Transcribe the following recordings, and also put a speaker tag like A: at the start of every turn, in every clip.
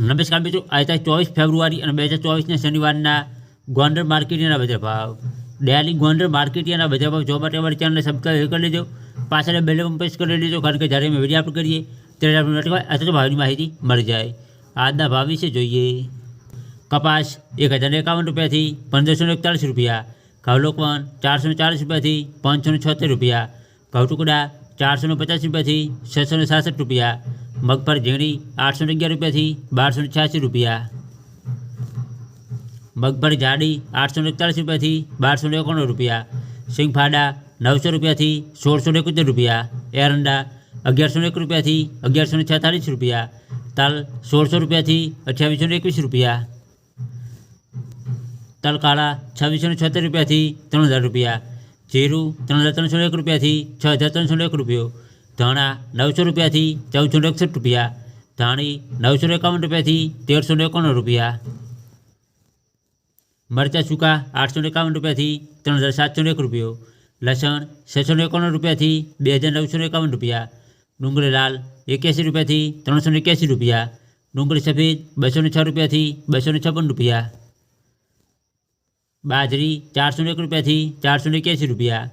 A: નમસ્કાર મિત્રો આજે ચોવીસ ફેબ્રુઆરી અને બે હજાર ચોવીસના શનિવારના ગોંડલ માર્કેટના બજાર ભાવ ડેલી ગોંડલ માર્કેટના બજાર ભાવ જોવા માટે અમારી ચેનલને સબસ્ક્રાઈબ કરી લેજો પાછળ બેલ પણ પ્રેસ કરી લેજો કારણ કે જ્યારે અમે વિડીયો અપલોડ કરીએ ત્યારે આપણે નોટિફાય અથવા તો ભાવની માહિતી મળી જાય આજના ભાવ વિશે જોઈએ કપાસ એક હજાર એકાવન રૂપિયાથી પંદરસો ને એકતાલીસ રૂપિયા ઘઉં લોકવન ચારસો ને ચાલીસ રૂપિયાથી પાંચસો ને છોતેર રૂપિયા ઘઉં ટુકડા ચારસો ને પચાસ રૂપિયાથી છસો ને સાસઠ રૂપિયા મગફળી ઝીણી આઠસો ને અગિયાર રૂપિયાથી બારસો ને છ્યાસી રૂપિયા મગફળી જાડી આઠસો ને એકતાલીસ રૂપિયાથી બારસો ને એકોણું રૂપિયા સિંગફાડા નવસો રૂપિયાથી સોળસો ને એકોતેર રૂપિયા એરંડા અગિયારસો ને એક રૂપિયાથી અગિયારસો ને છેતાલીસ રૂપિયા તલ સોળસો રૂપિયાથી અઠ્યાવીસો ને એકવીસ રૂપિયા તલ કાળા છવ્વીસો ને છોતેર રૂપિયાથી ત્રણ હજાર રૂપિયા જીરું ત્રણ હજાર ત્રણસો ને એક રૂપિયાથી છ હજાર ત્રણસો ને એક રૂપિયો ધાણા નવસો રૂપિયાથી ચૌદસો ને એકસઠ રૂપિયા ધાણી નવસો ને એકાવન રૂપિયાથી તેરસો ને એકાણું રૂપિયા મરચાં સૂકા આઠસો ને એકાવન રૂપિયાથી ત્રણ હજાર સાતસો ને એક રૂપિયો લસણ છસો ને એકાણું રૂપિયાથી બે હજાર નવસો ને એકાવન રૂપિયા ડુંગળી લાલ એક્યાસી રૂપિયાથી ત્રણસો ને એક્યાસી રૂપિયા ડુંગળી સફેદ બસો ને છ રૂપિયાથી બસો ને છપ્પન રૂપિયા બાજરી ચારસો ને એક રૂપિયાથી ચારસો ને એક્યાસી રૂપિયા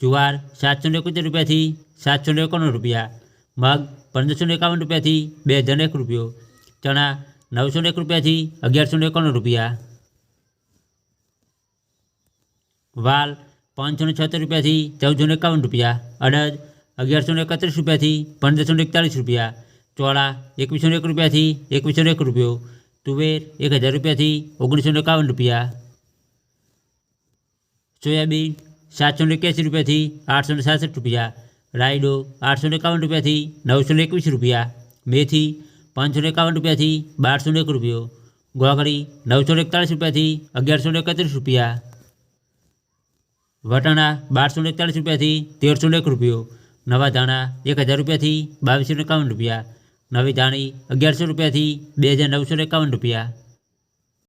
A: જુવાર સાતસો ને એકોતેર રૂપિયાથી સાતસો ને એકાણું રૂપિયા મગ પંદરસો ને એકાવન રૂપિયાથી બે હજાર ને એક રૂપિયો ચણા નવસો ને એક રૂપિયાથી અગિયારસો ને એકાણું રૂપિયા વાલ પાંચસો ને છોતેર રૂપિયાથી ચૌદસો ને એકાવન રૂપિયા અડદ અગિયારસો ને એકત્રીસ રૂપિયાથી પંદરસો ને એકતાલીસ રૂપિયા ચોળા એકવીસો ને એક રૂપિયાથી એકવીસો ને એક રૂપિયો તુવેર એક હજાર રૂપિયાથી ઓગણીસો ને એકાવન રૂપિયા સોયાબીન સાતસો ને એક્યાસી રૂપિયાથી આઠસો ને સાસઠ રૂપિયા, રાયડો આઠસો ને એકાવન રૂપિયાથી નવસો ને એકવીસ રૂપિયા, મેથી પાંચસો ને એકાવન રૂપિયાથી બારસો ને એક રૂપિયો, ગોગળી નવસો ને એકતાળીસ રૂપિયાથી અગિયારસો ને એકત્રીસ રૂપિયા, વટાણા બારસો ને એકતાળીસ રૂપિયાથી તેરસો ને એક રૂપિયો, નવા ધાણા એક હજાર રૂપિયાથી બાવીસો ને એકાવન રૂપિયા, નવી ધાણી અગિયારસો રૂપિયાથી બે હજાર નવસો ને એકાવન રૂપિયા